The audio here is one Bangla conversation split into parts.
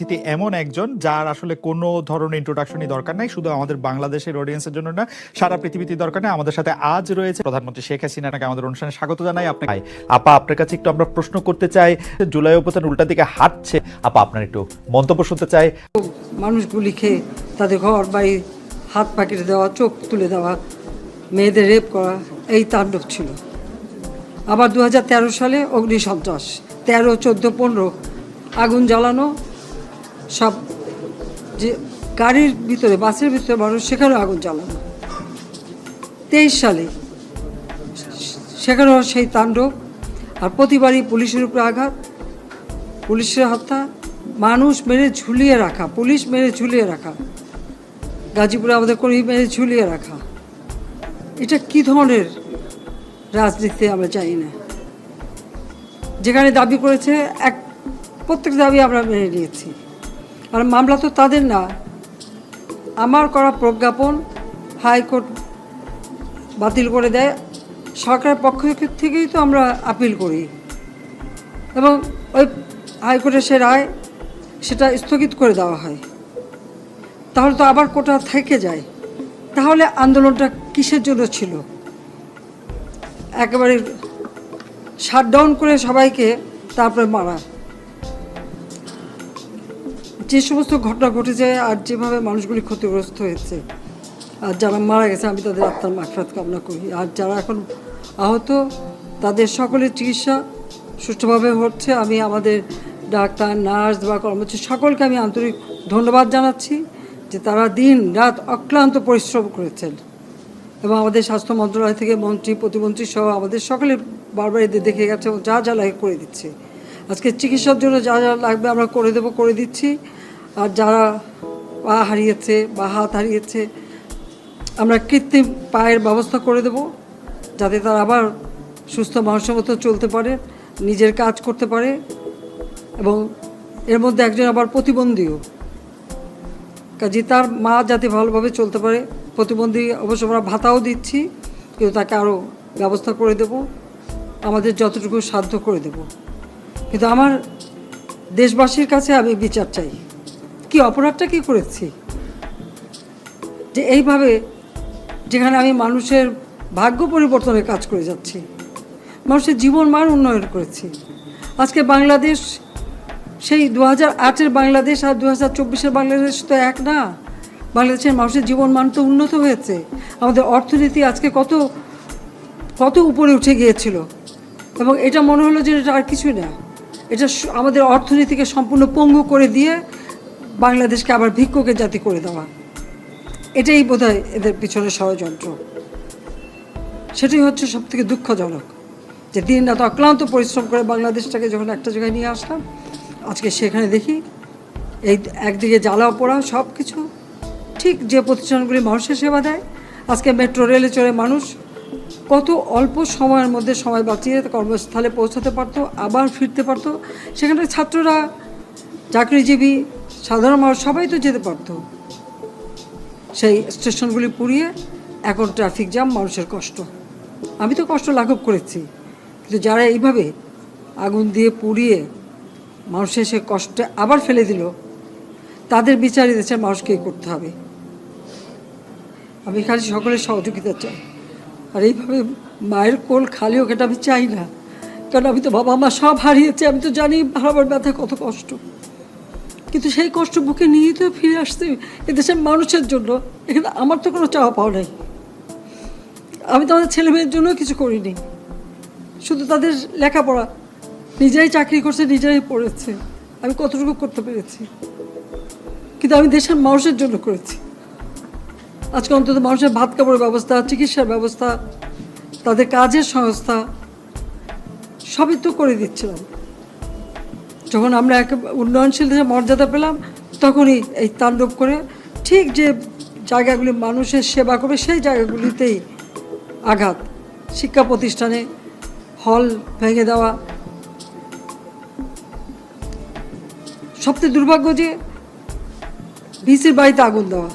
তিনি এমন একজন যার আসলে কোনো ধরনের ইন্ট্রোডাকশনই দরকার নাই, শুধু আমাদের বাংলাদেশের অডিয়েন্সের জন্য না, সারা পৃথিবীতে দরকার নেই। আমাদের সাথে আজ রয়েছে প্রধানমন্ত্রী শেখ হাসিনাকে আমাদের অনুষ্ঠানে স্বাগত জানাই আপনাকে। আপা, আপনার কাছে একটু আমরা প্রশ্ন করতে চাই। জুলাই অভ্যুত্থান উল্টা দিকে হাঁটছে। আপা, আপনার একটু মন্তব্য শুনতে চাই। মানুষ গুলি খেয়ে তাদের ঘর, বাড়ি, হাত পাকিয়ে দেওয়া, চোখ তুলে দেওয়া, মেয়েদের রেপ করা, এই তাণ্ডব ছিল। আবার দু হাজার তেরো সালে অগ্নি সন্ত্রাস তেরো, চোদ্দ, পনেরো, আগুন জ্বালানো সব যে গাড়ির ভিতরে, বাসের ভিতরে মানুষ সেখানেও আগুন জ্বালানো তেইশ সালে সেখানেও সেই তাণ্ডব, আর প্রতিবারই পুলিশের উপরে আঘাত, পুলিশের হত্যা, মানুষ মেরে ঝুলিয়ে রাখা, পুলিশ মেরে ঝুলিয়ে রাখা, গাজীপুরে আমাদের কর্মী মেরে ঝুলিয়ে রাখা। এটা কি ধরনের রাজনীতি আমরা জানি না। যেখানে দাবি করেছে, এক প্রত্যেক দাবি আমরা মেনে নিয়েছি। আর মামলা তো তাদের না। আমার করা প্রজ্ঞাপন হাইকোর্ট বাতিল করে দেয়। সরকারের পক্ষ থেকেই তো আমরা আপিল করি। এবং ওই হাইকোর্টের সে রায় সেটা স্থগিত করে দেওয়া হয়। তাহলে তো আবার কোটা থেকে যায়। তাহলে আন্দোলনটা কিসের জন্য ছিল? একেবারে শাটডাউন করে সবাইকে তারপরে মারা। যে সমস্ত ঘটনা ঘটেছে আর যেভাবে মানুষগুলি ক্ষতিগ্রস্ত হয়েছে, আর যারা মারা গেছে, আমি তাদের আত্মার মাফরাত কামনা করি। আর যারা এখন আহত, তাদের সকলের চিকিৎসা সুষ্ঠুভাবে হচ্ছে। আমি আমাদের ডাক্তার, নার্স বা কর্মচারী সকলকে আমি আন্তরিক ধন্যবাদ জানাচ্ছি যে তারা দিন রাত অক্লান্ত পরিশ্রম করেছেন। এবং আমাদের স্বাস্থ্য মন্ত্রণালয় থেকে মন্ত্রী, প্রতিমন্ত্রী সহ আমাদের সকলে বারবার এদের দেখে গেছে এবং যা যা লাগে করে দিচ্ছে। আজকে চিকিৎসার জন্য যা যা লাগবে আমরা করে দেবো, করে দিচ্ছি। আর যারা পা হারিয়েছে বা হাত হারিয়েছে, আমরা কৃত্রিম পায়ের ব্যবস্থা করে দেব, যাতে তারা আবার সুস্থ মানুষের মতো চলতে পারে, নিজের কাজ করতে পারে, এবং এর মধ্যে একজন আবার প্রতিবন্ধীও। কাজে তার মা যাতে ভালোভাবে চলতে পারে, প্রতিবন্ধী অবশ্য আমরা ভাতাও দিচ্ছি, কিন্তু তাকে আরও ব্যবস্থা করে দেব, আমাদের যতটুকু সাধ্য করে দেব। কিন্তু আমার দেশবাসীর কাছে আমি বিচার চাই। কি অপরাধটা কি করেছি? যে এইভাবে যেখানে আমি মানুষের ভাগ্য পরিবর্তনের কাজ করে যাচ্ছি, মানুষের জীবন মান উন্নয়ন করেছি। আজকে বাংলাদেশ, সেই দু হাজার আটের বাংলাদেশ আর দু হাজার চব্বিশের বাংলাদেশ তো এক না। বাংলাদেশের মানুষের জীবন মান তো উন্নত হয়েছে। আমাদের অর্থনীতি আজকে কত কত উপরে উঠে গিয়েছিল। এবং এটা মনে হলো যে এটা আর কিছুই না। এটা আমাদের অর্থনীতিকে সম্পূর্ণ পঙ্গু করে দিয়ে বাংলাদেশকে আবার ভিক্ষুকের জাতি করে দেওয়া। এটাই বোধহয় এদের পিছনে ষড়যন্ত্র। সেটাই হচ্ছে সব থেকে দুঃখজনক, যে দিন রাত অক্লান্ত পরিশ্রম করে বাংলাদেশটাকে যখন একটা জায়গায় নিয়ে আসলাম, আজকে সেখানে দেখি এই একদিকে জ্বালা পোড়া সব কিছু ঠিক যে প্রতিষ্ঠানগুলি মানুষের সেবা দেয়, আজকে মেট্রো, রেলে চড়ে মানুষ কত অল্প সময়ের মধ্যে সময় বাঁচিয়ে কর্মস্থলে পৌঁছাতে পারতো, আবার ফিরতে পারতো। সেখানে ছাত্ররা, চাকরিজীবী সাধারণ মানুষ সবাই তো যেতে পারতো। সেই স্টেশনগুলি পুড়িয়ে এখন ট্রাফিক জ্যাম মানুষের কষ্ট। আমি তো কষ্ট লাঘব করেছি। কিন্তু যারা এইভাবে আগুন দিয়ে পুড়িয়ে মানুষের সে কষ্টে আবার ফেলে দিল, তাদের বিচার দেশের মানুষকেই করতে হবে। আমি খালি সকলের সহযোগিতা চাই। আর এইভাবে মায়ের কোল খালি হোক এটা আমি চাই না। কারণ আমি তো বাবা মা সব হারিয়েছি, আমি তো জানি হারাবার ব্যথা কত কষ্ট। কিন্তু সেই কষ্ট বুকে নিয়ে তো ফিরে আসতে এদেশের মানুষের জন্য। এখানে আমার তো কোনো চাওয়া পাওয়া নেই। আমি তো আমাদের ছেলে মেয়ের জন্য কিছু করিনি। শুধু তাদের লেখাপড়া। নিজেরাই চাকরি করছে নিজেরাই পড়েছে। আমি কতটুকু করতে পেরেছি? কিন্তু আমি দেশের মানুষের জন্য করেছি। আজকে অন্তত মানুষের ভাত কাপড়ের ব্যবস্থা, চিকিৎসার ব্যবস্থা, তাদের কাজের সংস্থা, সবই তো করে দিচ্ছিলাম। যখন আমরা এক উন্নয়নশীল দেশে মর্যাদা পেলাম, তখনই এই তাণ্ডব করে ঠিক যে জায়গাগুলি মানুষের সেবা করবে, সেই জায়গাগুলিতেই আঘাত। শিক্ষা প্রতিষ্ঠানে হল ভেঙে দেওয়া। সবচেয়ে দুর্ভাগ্য যে ভিসির বাড়িতে আগুন দেওয়া।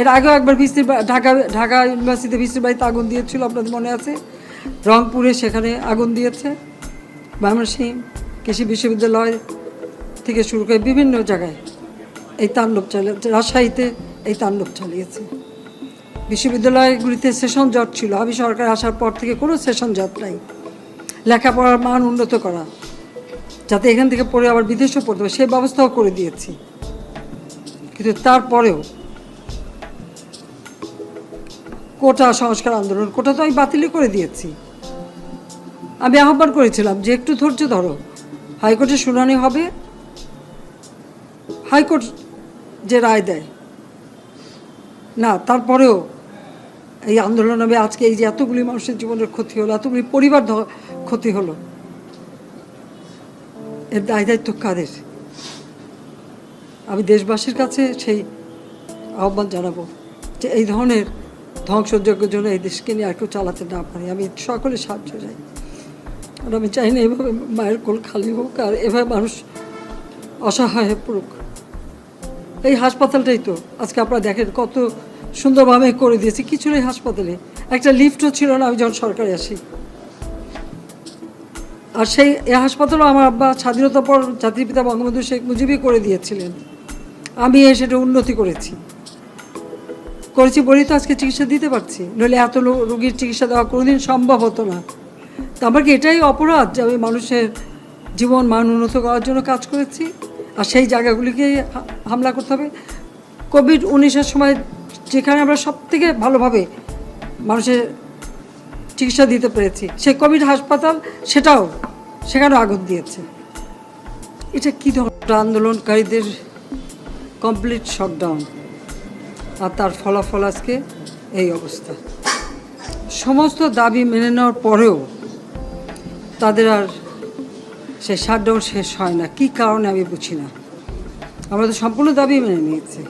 এর আগেও একবার ভিসির ঢাকা ঢাকা ইউনিভার্সিটিতে ভিসির বাড়িতে আগুন দিয়েছিল, আপনাদের মনে আছে? রংপুরে সেখানে আগুন দিয়েছে। ময়মনসিংহ কৃষি বিশ্ববিদ্যালয় থেকে শুরু করে বিভিন্ন জায়গায় এই তাণ্ডব চালিয়েছে রাজশাহীতে এই তাণ্ডব চালিয়েছে। বিশ্ববিদ্যালয়গুলিতে সেশন জট ছিল। আমি সরকার আসার পর থেকে কোনো সেশন জট নাই। লেখাপড়ার মান উন্নত করা, যাতে এখান থেকে পড়ে আবার বিদেশেও পড়তে পারে সেই ব্যবস্থাও করে দিয়েছি। কিন্তু তারপরেও কোটা সংস্কার আন্দোলন, কোটা তো আমি বাতিলই করে দিয়েছি। আমি আহ্বান করেছিলাম যে একটু ধৈর্য ধরো। হাইকোর্টে শুনানি হবে। হাইকোর্ট যে রায় দেয়। না, তারপরেও এই আন্দোলন হবে আজকে এই যে এতগুলি মানুষের জীবনের ক্ষতি হলো, এতগুলি পরিবার ক্ষতি হলো। এর দায় দায়িত্ব কাদের? আমি দেশবাসীর কাছে সেই আহ্বান জানাব যে এই ধরনের ধ্বংসযজ্ঞের জন্য এই দেশকে নিয়ে আর কেউ চালাতে না পারি। আমি সকলে সাহায্য চাই। আর আমি চাই না এভাবে মায়ের কোল খালি হোক আর এভাবে মানুষ অসহায় হয়ে পড়ুক। এই হাসপাতালটাই তো। আজকে আপনারা দেখেন কত সুন্দরভাবে করে দিয়েছি। কিছু নেই হাসপাতালে। একটা লিফটও ছিল না, আমি যখন সরকারে আসি। আর সেই এই হাসপাতালও আমার আব্বা স্বাধীনতা পর জাতির পিতা বঙ্গবন্ধু শেখ মুজিবই করে দিয়েছিলেন। আমি সেটা উন্নতি করেছি। করেছি বলেই তো আজকে চিকিৎসা দিতে পারছি। নইলে এত রোগীর চিকিৎসা দেওয়া কোনোদিন সম্ভব হতো না। তো আমার কি এটাই অপরাধ যে আমি মানুষের জীবন মান উন্নত করার জন্য কাজ করেছি? আর সেই জায়গাগুলিকে হামলা করতে হবে। কোভিড উনিশের সময় যেখানে আমরা সব থেকে ভালোভাবে মানুষের চিকিৎসা দিতে পেরেছি, সেই কোভিড হাসপাতাল সেটাও সেখানেও আগুন দিয়েছে। এটা কী ধরনের আন্দোলনকারীদের কমপ্লিট শটডাউন আর তার ফলাফল আজকে এই অবস্থা। সমস্ত দাবি মেনে নেওয়ার পরেও তাদের আর সে শাটডাউন শেষ হয় না। কী কারণে আমি বুঝি না। আমরা তো সম্পূর্ণ দাবি মেনে নিয়েছি।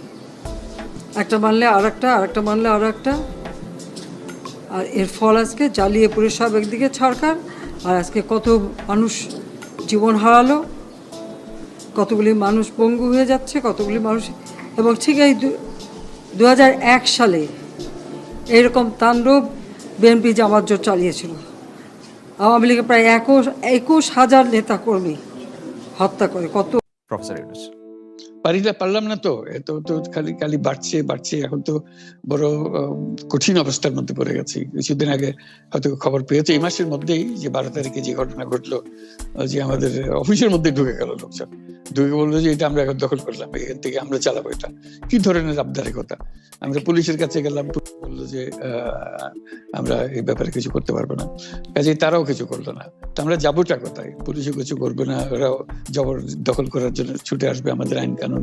একটা মানলে আর একটা আর একটা মানলে আর একটা আর এর ফল আজকে জ্বালিয়ে পুরে সব একদিকে সরকার আর আজকে কত মানুষ জীবন হারালো, কতগুলি মানুষ পঙ্গু হয়ে যাচ্ছে, কতগুলি মানুষ এবং ঠিক এই দু হাজার এক সালে এরকম তাণ্ডব বিএনপি জামাত জোট চালিয়েছিল। আওয়ামী লীগের প্রায় একুশ একুশ হাজার নেতা কর্মী হত্যা করে। কত প্রফেসর ইউনুস পারি পারলাম না তো। এত তো খালি খালি বাড়ছে বাড়ছে। এখন তো বড় কঠিন অবস্থার মধ্যে পড়ে গেছি। কিছুদিন আগে হয়তো খবর পেয়েছে এই মাসের মধ্যেই যে বারো তারিখে যে ঘটনা ঘটলো যে আমাদের অফিসের মধ্যে ঢুকে গেল লোকজন। ঢুকে বলল যে এটা আমরা এখন দখল করলাম, এখান থেকে আমরা চালাবো এটা। কি ধরনের আবদারিকতা? আমরা পুলিশের কাছে গেলাম বলল যে আমরা এই ব্যাপারে কিছু করতে পারব না। কাজে তারাও কিছু করল না। তো আমরা যাবোটা কোথায়? পুলিশও কিছু করবে না, ওরাও জবর দখল করার জন্য ছুটে আসবে আমাদের আইন কানুন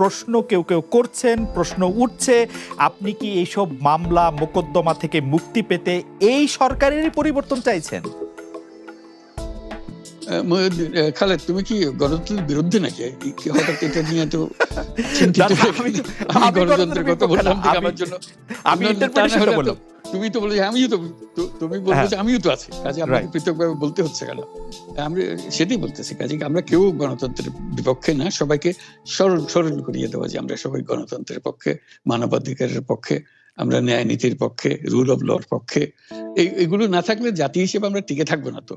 প্রশ্ন কেউ কেউ করছেন, প্রশ্ন উঠছে, আপনি কি এইসব মামলা, মোকদ্দমা থেকে মুক্তি পেতে এই সরকারেরই পরিবর্তন চাইছেন? খালেদ তুমি কি গণতন্ত্রের বিরুদ্ধে নাকি? হঠাৎ এটা নিয়ে তো হয়ে আমি গণতন্ত্রের কথা বললাম আমার জন্য। আমি বললাম। তুমি তো বলে আমিও তো তুমি বলছো হ্যাঁ। যে আমিও তো আছি। কাজে পৃথকভাবে বলতে হচ্ছে কেন? আমরা সেটাই বলতেছি। কাজে আমরা কেউ গণতন্ত্রের বিপক্ষে না সবাইকে স্মরণ স্মরণ করিয়ে দেওয়া যে আমরা সবাই গণতন্ত্রের পক্ষে মানবাধিকারের পক্ষে আমরা ন্যায় নীতির পক্ষে রুল অফ লর পক্ষে। এগুলো না থাকলে জাতি হিসেবে আমরা টিকে থাকব না তো।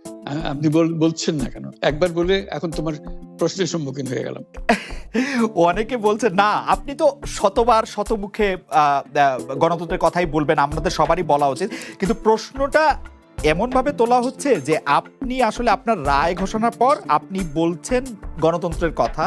আপনি বলছেন না কেন? একবার বলে এখন তোমার প্রশ্নের সম্মুখীন হয়ে গেলাম। অনেকে বলছে, না, আপনি তো শতবার শতমুখে গণতন্ত্রের কথাই বলবেন, আমাদের সবারই বলা উচিত। কিন্তু প্রশ্নটা এমনভাবে তোলা হচ্ছে যে, আপনি আসলে আপনার রায় ঘোষণার পর আপনি বলছেন গণতন্ত্রের কথা।